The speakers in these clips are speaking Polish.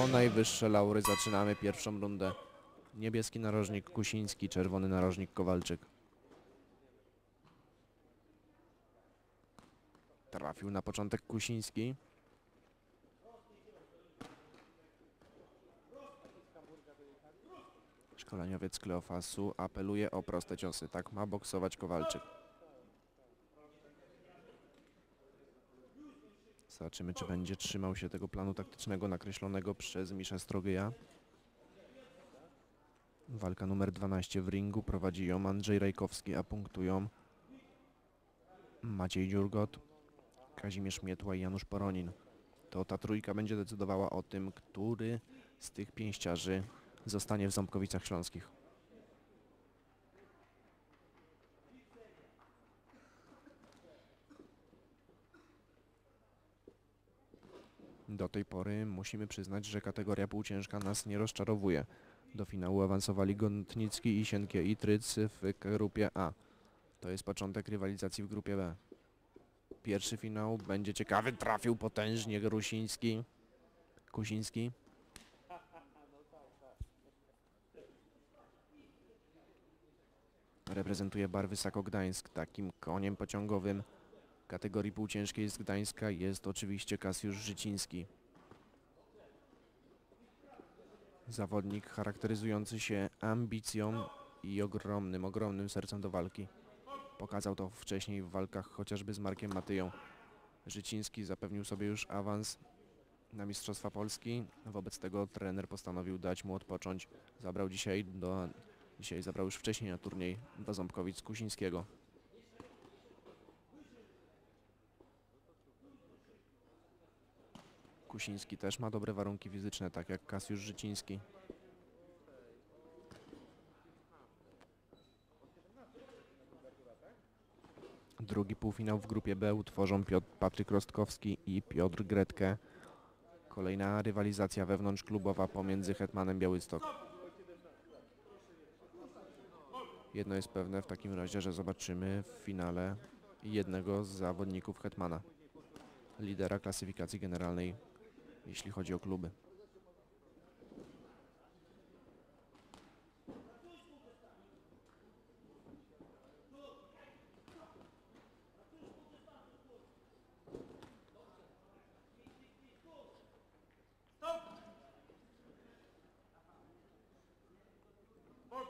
o najwyższe laury zaczynamy pierwszą rundę. Niebieski narożnik Kusiński, czerwony narożnik Kowalczyk. Trafił na początek Kusiński. Szkoleniowiec Kleofasu apeluje o proste ciosy. Tak ma boksować Kowalczyk. Zobaczymy, czy będzie trzymał się tego planu taktycznego nakreślonego przez Misza Strogyja. Walka numer 12 w ringu prowadzi ją Andrzej Rajkowski, a punktują Maciej Dziurgot, Kazimierz Mietła i Janusz Poronin. To ta trójka będzie decydowała o tym, który z tych pięściarzy zostanie w Ząbkowicach Śląskich. Do tej pory musimy przyznać, że kategoria półciężka nas nie rozczarowuje. Do finału awansowali Gontnicki i Sienkie i Tryc w grupie A. To jest początek rywalizacji w grupie B. Pierwszy finał będzie ciekawy, trafił potężnie Grusiński. Kusiński. Reprezentuje barwy Sako Gdańsk. Takim koniem pociągowym kategorii półciężkiej z Gdańska jest oczywiście Kasiusz Życiński. Zawodnik charakteryzujący się ambicją i ogromnym, ogromnym sercem do walki. Pokazał to wcześniej w walkach chociażby z Markiem Matyją. Życiński zapewnił sobie już awans na Mistrzostwa Polski. Wobec tego trener postanowił dać mu odpocząć. Zabrał dzisiaj do... Dzisiaj zabrał już wcześniej na turniej do Ząbkowic Kusińskiego. Kusiński też ma dobre warunki fizyczne, tak jak Kasiusz Życiński. Drugi półfinał w grupie B utworzą Piotr Patryk Rostkowski i Piotr Gretke. Kolejna rywalizacja wewnątrzklubowa pomiędzy Hetmanem Białystok. Jedno jest pewne w takim razie, że zobaczymy w finale jednego z zawodników Hetmana, lidera klasyfikacji generalnej, jeśli chodzi o kluby.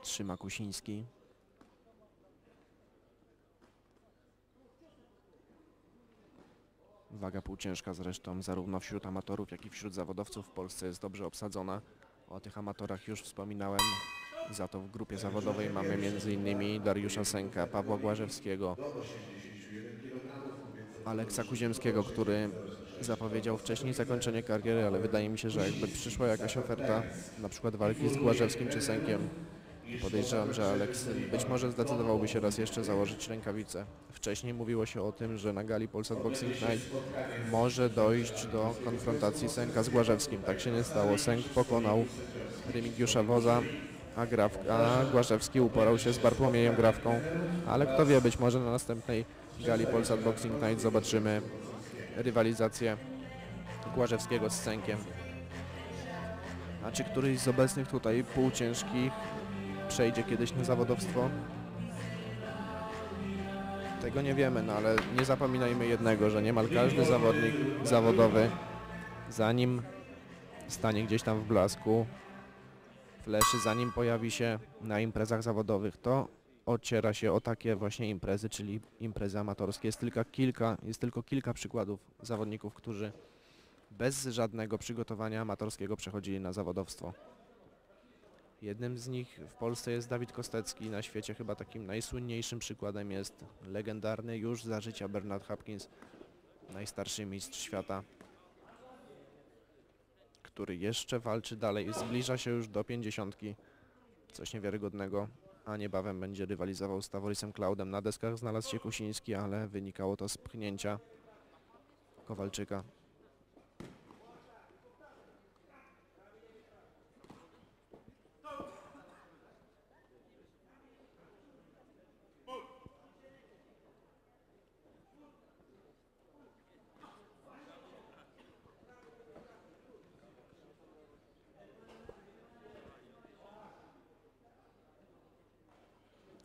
Trzyma Kusiński. Waga półciężka zresztą zarówno wśród amatorów, jak i wśród zawodowców w Polsce jest dobrze obsadzona. O tych amatorach już wspominałem. Za to w grupie zawodowej mamy m.in. Dariusza Senka, Pawła Głażewskiego, Aleksa Kuziemskiego, który zapowiedział wcześniej zakończenie kariery, ale wydaje mi się, że jakby przyszła jakaś oferta, na przykład walki z Głażewskim czy Senkiem, podejrzewam, że Aleks być może zdecydowałby się raz jeszcze założyć rękawice. Wcześniej mówiło się o tym, że na gali Polsat Boxing Night może dojść do konfrontacji Senka z Głażewskim. Tak się nie stało. Senk pokonał Remigiusza Woza, a, Graf, a uporał się z Bartłomiejem Grawką. Ale kto wie, być może na następnej gali Polsat Boxing Night zobaczymy rywalizację Głażewskiego z Senkiem. A czy któryś z obecnych tutaj półciężkich przejdzie kiedyś na zawodowstwo? Tego nie wiemy, no ale nie zapominajmy jednego, że niemal każdy zawodnik zawodowy, zanim stanie gdzieś tam w blasku, fleszy, zanim pojawi się na imprezach zawodowych, to ociera się o takie właśnie imprezy, czyli imprezy amatorskie. Jest tylko kilka, jest tylko kilka przykładów zawodników, którzy bez żadnego przygotowania amatorskiego przechodzili na zawodowstwo. Jednym z nich w Polsce jest Dawid Kostecki, na świecie chyba takim najsłynniejszym przykładem jest legendarny już za życia Bernard Hopkins, najstarszy mistrz świata, który jeszcze walczy dalej, zbliża się już do pięćdziesiątki, coś niewiarygodnego, a niebawem będzie rywalizował z Taworisem Cloudem. Na deskach znalazł się Kusiński, ale wynikało to z pchnięcia Kowalczyka.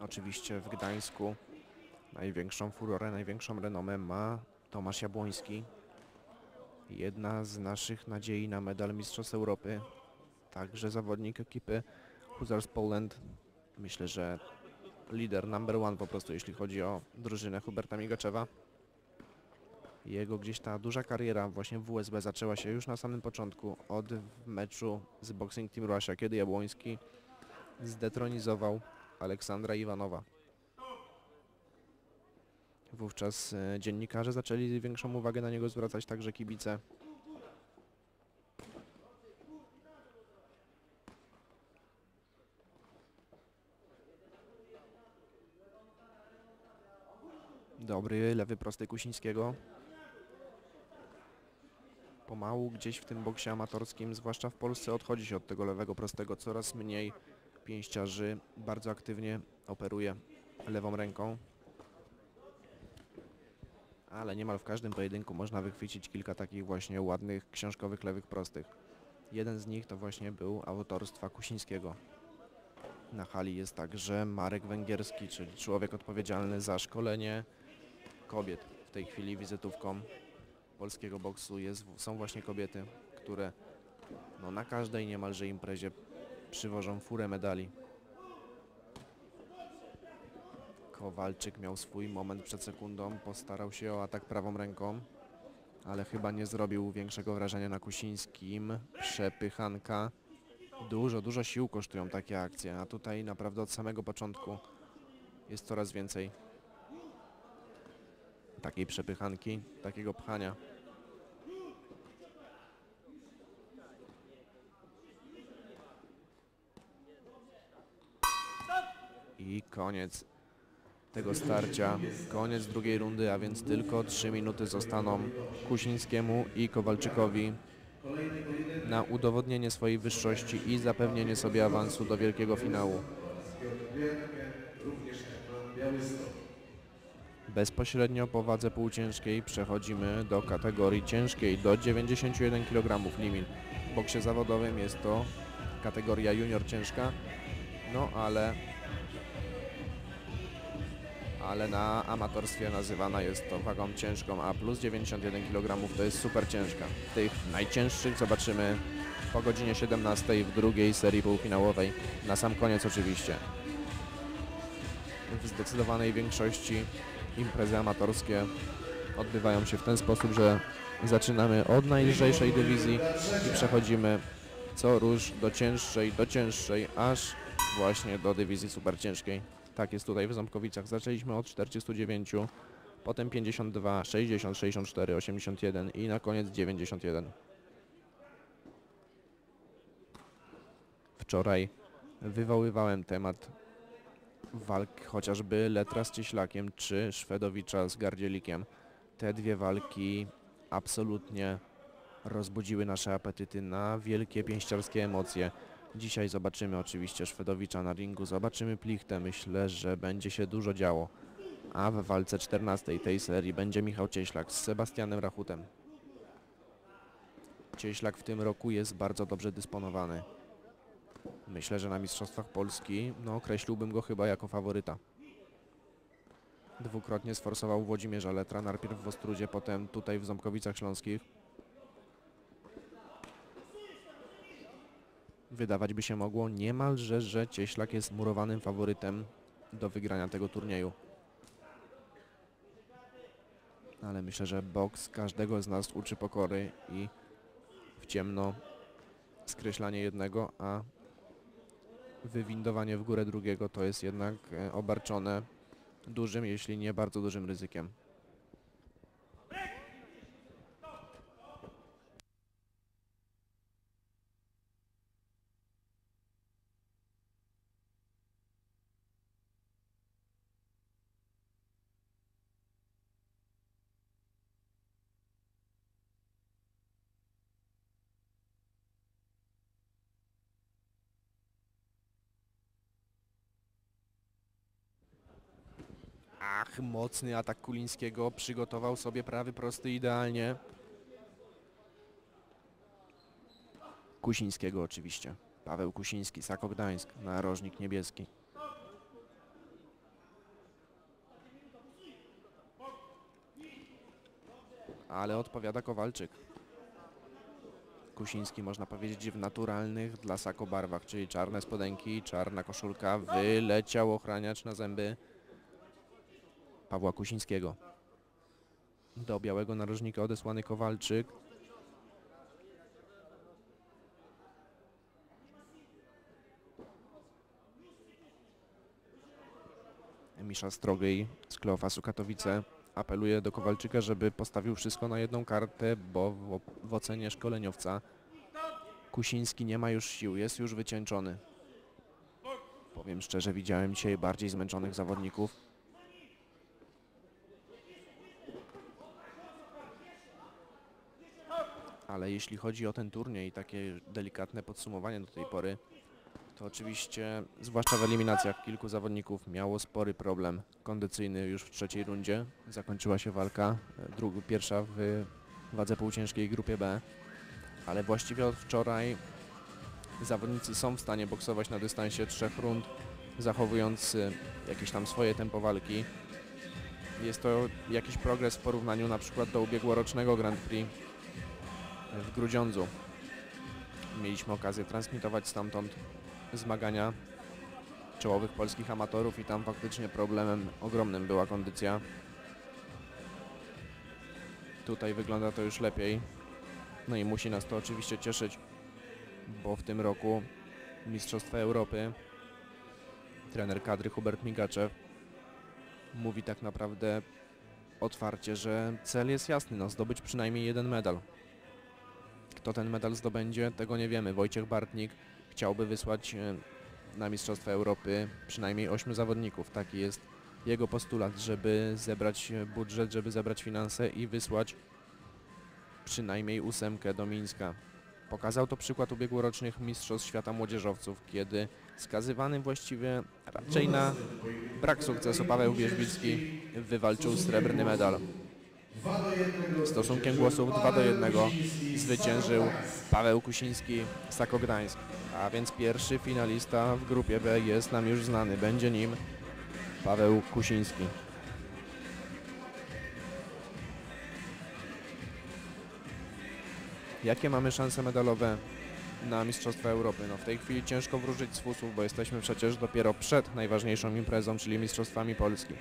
Oczywiście w Gdańsku największą furorę, największą renomę ma Tomasz Jabłoński. Jedna z naszych nadziei na medal Mistrzostw Europy. Także zawodnik ekipy Hussars Poland. Myślę, że lider number one po prostu, jeśli chodzi o drużynę Huberta Migaczewa. Jego gdzieś ta duża kariera właśnie w WSB zaczęła się już na samym początku od meczu z Boxing Team Russia, kiedy Jabłoński zdetronizował Aleksandra Iwanowa. Wówczas e, dziennikarze zaczęli większą uwagę na niego zwracać, także kibice. Dobry lewy prosty Kusińskiego. Pomału gdzieś w tym boksie amatorskim, zwłaszcza w Polsce, odchodzi się od tego lewego prostego. Coraz mniej pięściarzy bardzo aktywnie operuje lewą ręką. Ale niemal w każdym pojedynku można wychwycić kilka takich właśnie ładnych książkowych lewych prostych. Jeden z nich to właśnie był autorstwa Kusińskiego. Na hali jest także Marek Węgierski, czyli człowiek odpowiedzialny za szkolenie kobiet. W tej chwili wizytówką polskiego boksu jest, są właśnie kobiety, które no, na każdej niemalże imprezie przywożą furę medali. Kowalczyk miał swój moment przed sekundą, postarał się o atak prawą ręką, ale chyba nie zrobił większego wrażenia na Kusińskim. Przepychanka. Dużo, dużo sił kosztują takie akcje, a tutaj naprawdę od samego początku jest coraz więcej takiej przepychanki, takiego pchania. I koniec tego starcia, koniec drugiej rundy, a więc tylko 3 minuty zostaną Kusińskiemu i Kowalczykowi na udowodnienie swojej wyższości i zapewnienie sobie awansu do wielkiego finału. Bezpośrednio po wadze półciężkiej przechodzimy do kategorii ciężkiej do 91 kg limit. W boksie zawodowym jest to kategoria junior ciężka, no ale ale na amatorstwie nazywana jest to wagą ciężką, a plus 91 kg to jest super ciężka. Tych najcięższych zobaczymy po godzinie 17 w drugiej serii półfinałowej, na sam koniec oczywiście. W zdecydowanej większości imprezy amatorskie odbywają się w ten sposób, że zaczynamy od najlżejszej dywizji i przechodzimy co róż do cięższej, do cięższej, aż właśnie do dywizji super ciężkiej. Tak jest tutaj w Ząbkowicach. Zaczęliśmy od 49, potem 52, 60, 64, 81 i na koniec 91. Wczoraj wywoływałem temat walk chociażby Letra z Cieślakiem czy Szwedowicza z Gardzielikiem. Te dwie walki absolutnie rozbudziły nasze apetyty na wielkie pięściarskie emocje. Dzisiaj zobaczymy oczywiście Szwedowicza na ringu, zobaczymy Plichtę. Myślę, że będzie się dużo działo. A w walce 14 tej serii będzie Michał Cieślak z Sebastianem Rachutem. Cieślak w tym roku jest bardzo dobrze dysponowany. Myślę, że na Mistrzostwach Polski no, określiłbym go chyba jako faworyta. Dwukrotnie sforsował Włodzimierza Letra, najpierw w Ostrudzie, potem tutaj w Ząbkowicach Śląskich. Wydawać by się mogło niemalże, że Cieślak jest murowanym faworytem do wygrania tego turnieju. Ale myślę, że boks każdego z nas uczy pokory i w ciemno skreślanie jednego, a wywindowanie w górę drugiego to jest jednak e, obarczone dużym, jeśli nie bardzo dużym ryzykiem. Ach, mocny atak Kulińskiego, przygotował sobie prawy prosty idealnie. Kusińskiego oczywiście. Paweł Kusiński, Sako Gdańsk, narożnik niebieski. Ale odpowiada Kowalczyk. Kusiński można powiedzieć w naturalnych dla Sako barwach, czyli czarne spodenki, czarna koszulka, wyleciał ochraniacz na zęby. Pawła Kusińskiego. Do białego narożnika odesłany Kowalczyk. Misza Strogej z Kleofasu Katowice apeluje do Kowalczyka, żeby postawił wszystko na jedną kartę, bo w, w ocenie szkoleniowca Kusiński nie ma już sił, jest już wycieńczony. Powiem szczerze, widziałem dzisiaj bardziej zmęczonych zawodników. Ale jeśli chodzi o ten turniej i takie delikatne podsumowanie do tej pory, to oczywiście, zwłaszcza w eliminacjach, kilku zawodników miało spory problem kondycyjny już w trzeciej rundzie. Zakończyła się walka, e, druga, pierwsza w wadze półciężkiej grupie B, ale właściwie od wczoraj zawodnicy są w stanie boksować na dystansie trzech rund, zachowując e, jakieś tam swoje tempo walki. Jest to jakiś progres w porównaniu na przykład do ubiegłorocznego Grand Prix w Grudziądzu. Mieliśmy okazję transmitować stamtąd zmagania czołowych polskich amatorów i tam faktycznie problemem ogromnym była kondycja. Tutaj wygląda to już lepiej. No i musi nas to oczywiście cieszyć, bo w tym roku Mistrzostwa Europy trener kadry Hubert Migaczew mówi tak naprawdę otwarcie, że cel jest jasny, no zdobyć przynajmniej jeden medal. Kto ten medal zdobędzie, tego nie wiemy. Wojciech Bartnik chciałby wysłać e, na Mistrzostwa Europy przynajmniej ośmiu zawodników. Taki jest jego postulat, żeby zebrać e, budżet, żeby zebrać finanse i wysłać przynajmniej ósemkę do Mińska. Pokazał to przykład ubiegłorocznych Mistrzostw Świata Młodzieżowców, kiedy skazywany właściwie raczej na brak sukcesu Paweł Wierzbicki wywalczył srebrny medal. Stosunkiem głosów 2 do 1 zwyciężył Paweł Kusiński Sako Gdańsk. A więc pierwszy finalista w grupie B jest nam już znany. Będzie nim Paweł Kusiński. Jakie mamy szanse medalowe na Mistrzostwa Europy? No w tej chwili ciężko wróżyć z fusów, bo jesteśmy przecież dopiero przed najważniejszą imprezą, czyli Mistrzostwami Polski.